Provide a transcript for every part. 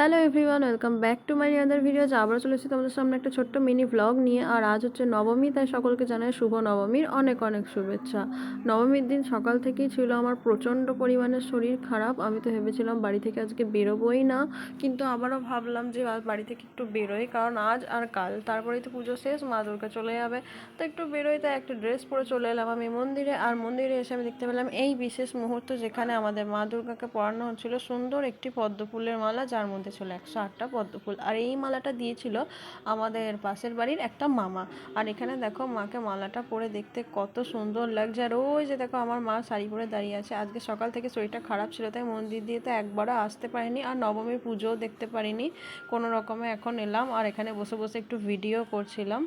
Hello everyone, welcome back to my other videos. আবার চলে এসেছি তোমাদের সামনে একটা ছোট্ট মিনি ব্লগ নিয়ে। আর আজ হচ্ছে নবমী, তাই সকলকে জানাই শুভ নবমীর অনেক অনেক শুভেচ্ছা। নবমীর দিন সকাল থেকেই ছিল আমার প্রচণ্ড পরিমাণে শরীর খারাপ। আমি তো ভেবেছিলাম বাড়ি থেকে আজকে বেরোবোই না। কিন্তু আবারও ভাবলাম যে বাড়ি থেকে একটু বেরোই, কারণ আজ আর কাল। তারপরেই তো পুজো শেষ, মা দুর্গা চলে যাবে। তো একটু বেরোই, তাই একটা ড্রেস পরে চলে এলাম আমি মন্দিরে। আর মন্দিরে এসে আমি দেখতে পেলাম এই বিশেষ মুহূর্ত যেখানে আমাদের মা দুর্গাকে পরানো হচ্ছিল সুন্দর একটি পদ্ম ফুলের মালা, যার মধ্যে ছিল একশো আটটা পদ্ম ফুল। আর এই মালাটা দিয়েছিল আমাদের পাশের বাড়ির একটা মামা। আর এখানে দেখো মাকে মালাটা পরে দেখতে কত সুন্দর লাগছে। আর ওই যে দেখো আমার মা শাড়ি পরে দাঁড়িয়ে আছে। আজকে সকাল থেকে শরীরটা খারাপ ছিল, তাই মন্দির দিয়ে তো একবারও আসতে পারিনি আর নবমীর পুজোও দেখতে পারিনি। কোনো রকমে এখন এলাম আর এখানে বসে বসে একটু ভিডিও করছিলাম।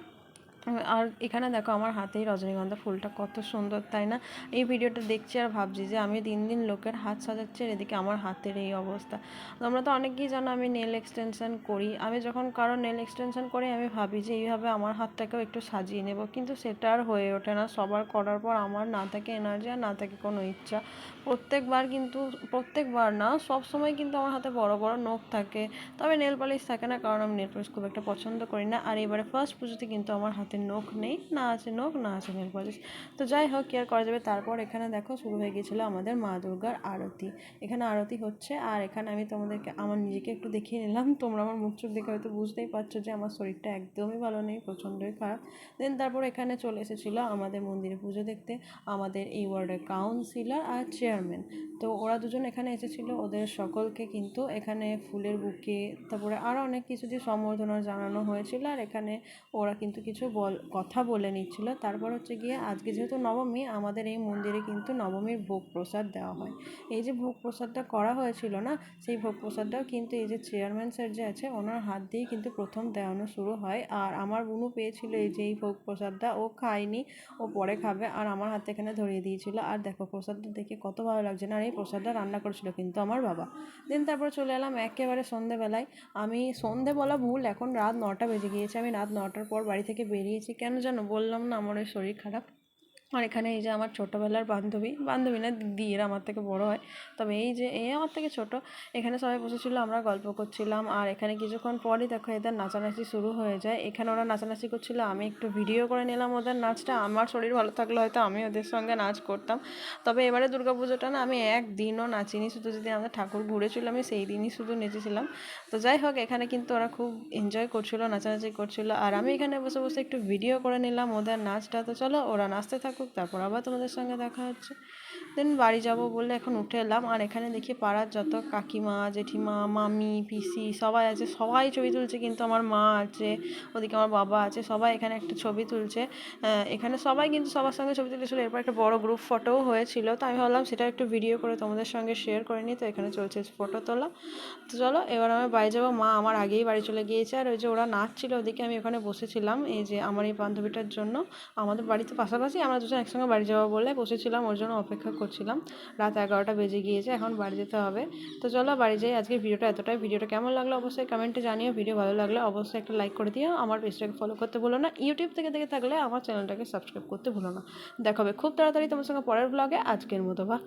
আর এখানে দেখো আমার হাতেই রজনীগন্ধা ফুলটা কত সুন্দর, তাই না? এই ভিডিওটা দেখছি আর ভাবছি যে আমি দিন দিন লোকের হাত সাজাচ্ছি আর এদিকে আমার হাতের এই অবস্থা। তোমরা তো অনেকেই জানো আমি নেল এক্সটেনশন করি। আমি যখন কারও নেল এক্সটেনশন করি, আমি ভাবি যে এইভাবে আমার হাতটাকেও একটু সাজিয়ে নেব। কিন্তু সেটা আর হয়ে ওঠে না। সবার করার পর আমার না থাকে এনার্জি আর না থাকে কোনো ইচ্ছা। প্রত্যেকবার কিন্তু, প্রত্যেকবার না সব সময় কিন্তু আমার হাতে বড় বড় নখ থাকে। তবে নেল পালিশ থাকে না, কারণ আমি নেল পালিশ খুব একটা পছন্দ করি না। আর এবারে ফার্স্ট পুজোতে কিন্তু আমার হাতে নখ নেই, না আছে নখ, না আছে নেল পালিশ। তো যাই হোক, কি আর করা যাবে? তারপর এখানে দেখো, শুরু হয়ে গিয়েছিল আমাদের মা দুর্গার আরতি। এখানে আরতি হচ্ছে, আর এখানে আমি তোমাদেরকে, আমার নিজেকে একটু দেখিয়ে নিলাম। তোমরা আমার মুখ চোখ দেখে হয়তো বুঝতেই পারছ যে আমার শরীরটা একদমই ভালো নেই, প্রচণ্ডই খারাপ। দেন তারপর এখানে চলে এসেছিল আমাদের মন্দিরে পুজো দেখতে, আমাদের এই ওয়ার্ডের কাউন্সিলর আর চেয়ারম্যান তো ওরা দুজন এখানে এসেছিল, ওদের সকলকে কিন্তু এখানে ফুলের বুকে, তারপরে আরও অনেক কিছু দিয়ে সম্বর্ধনা জানানো হয়েছিল, আর এখানে ওরা কিন্তু কিছু বল, কথা বলে নিচ্ছিল। তারপর হচ্ছে গিয়ে আজকে যেহেতু নবমী, আমাদের এই মন্দিরে কিন্তু নবমীর ভোগ প্রসাদ দেওয়া হয়। এই যে ভোগ প্রসাদটা করা হয়েছিল না, সেই ভোগ প্রসাদটাও কিন্তু এই যে চেয়ারম্যান স্যার যে আছে, ওনার হাত দিয়েই কিন্তু প্রথম দেওয়ানো শুরু হয়। আর আমার বুনু পেয়েছিল এই যে এই ভোগ প্রসাদটা, ও খায়নি, ও পরে খাবে। আর আমার হাতে এখানে ধরিয়ে দিয়েছিল। আর দেখো প্রসাদটা দেখে কত ভালো লাগছে না, আর এই প্রসাদটা রান্না করেছিল কিন্তু আমার বাবা। দেন তারপর চলে এলাম একেবারে সন্ধেবেলায়। আমি সন্ধে বলা ভুল, এখন রাত নটা বেজে গিয়েছে। আমি রাত নটার পর বাড়ি থেকে বেরিয়েছি। কেন জানো? বললাম না আমার ওই শরীর খারাপ। আর এখানে এই যে আমার ছোটোবেলার বান্ধবী বান্ধবী না দিদির আমার থেকে বড় হয়। তবে এই যে এ আমার থেকে ছোট, এখানে সবাই বসেছিল, আমরা গল্প করছিলাম। আর এখানে কিছুক্ষণ পরই দেখো এদের নাচানাচি শুরু হয়ে যায়। এখানে ওরা নাচানাচি করছিল, আমি একটু ভিডিও করে নিলাম ওদের নাচটা। আমার শরীর ভালো থাকলে হয়তো আমি ওদের সঙ্গে নাচ করতাম। তবে এবারে দুর্গাপুজোটা না, আমি একদিনও নাচিনি। শুধু যদি আমাদের ঠাকুর ঘুরেছিল, আমি সেই দিনই শুধু নেচেছিলাম। তো যাই হোক, এখানে কিন্তু ওরা খুব এনজয় করছিল, নাচানাচি করছিল। আর আমি এখানে বসে বসে একটু ভিডিও করে নিলাম ওদের নাচটা। তো চলো, ওরা নাচতে থাকুক। তারপর আবার তোমাদের সঙ্গে দেখা হচ্ছে। দেন বাড়ি যাব বলে এখন উঠে এলাম। আর এখানে দেখি পাড়ার যত কাকিমা, জেঠিমা, মামি, পিসি সবাই আছে। সবাই ছবি তুলছে, কিন্তু আমার মা আছে, ওদিকে আমার বাবা আছে। সবাই এখানে একটা ছবি তুলছে। এখানে সবাই কিন্তু সবার সঙ্গে ছবি তুলেছিল। এরপর একটা বড় গ্রুপ ফটোও হয়েছিল। তো আমি ভাবলাম সেটা একটু ভিডিও করে তোমাদের সঙ্গে শেয়ার করে নিই। তো এখানে চলছে ফটো তোলা। তো চলো, এবার আমি বাড়ি যাব। মা আমার আগেই বাড়ি চলে গিয়েছে। আর ওই যে ওরা নাচছিল, ওদিকে আমি ওখানে বসেছিলাম। এই যে আমার এই বান্ধবীটার জন্য। আমাদের বাড়িতে পাশাপাশি আমরা দুজন একসঙ্গে বাড়ি যাব বলে বসেছিলাম, ওর জন্য অপেক্ষা করছিলাম। রাত এগারোটা বেজে গিয়েছে, এখন বাড়ি যেতে হবে। তো চলো বাড়ি যাই আজকে ভিডিওটা এতটাই। ভিডিওটা কেমন লাগল অবশ্যই কমেন্টে জানিও। ভিডিও ভালো লাগলে অবশ্যই একটা লাইক করে দিও। আমার পেজটাকে ফলো করতে ভুলো না। ইউটিউব থেকে দেখে থাকলে আমার চ্যানেলটাকে সাবস্ক্রাইব করতে ভুলো না। দেখাবে খুব তাড়াতাড়ি তোমার সঙ্গে পরের ব্লগে আজকের মতো বা